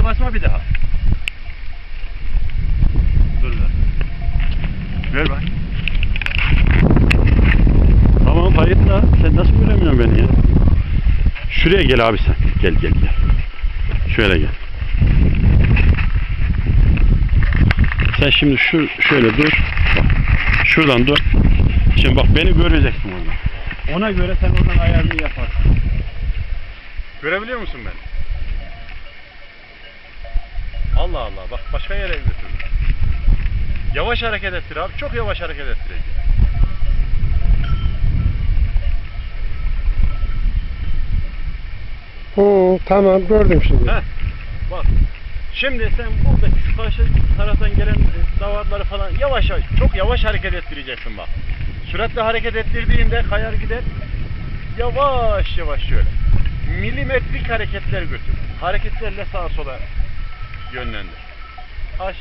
Düğmeye basma bir daha. Dur ver. Ver bak. Tamam hayırla. Sen nasıl göremiyorsun beni ya? Şuraya gel abi sen. Gel gel gel. Şöyle gel. Sen şimdi şu şöyle dur. Bak, şuradan dur. Şimdi bak beni göreceksin orada. Ona göre sen oradan ayarını yaparsın. Görebiliyor musun beni? Allah Allah bak başka yere götürdüm. Yavaş hareket ettir abi. Çok yavaş hareket ettireceğim. Hı, tamam gördüm şimdi. Heh. Bak. Şimdi sen buradaki şu karşı taraftan gelen e, davarları falan yavaş yavaş, çok yavaş hareket ettireceksin bak. Süratle hareket ettirdiğinde kayar gider. Yavaş yavaş şöyle. Milimetrik hareketler götür. Hareketlerle sağa sola yönlendir. Aşağı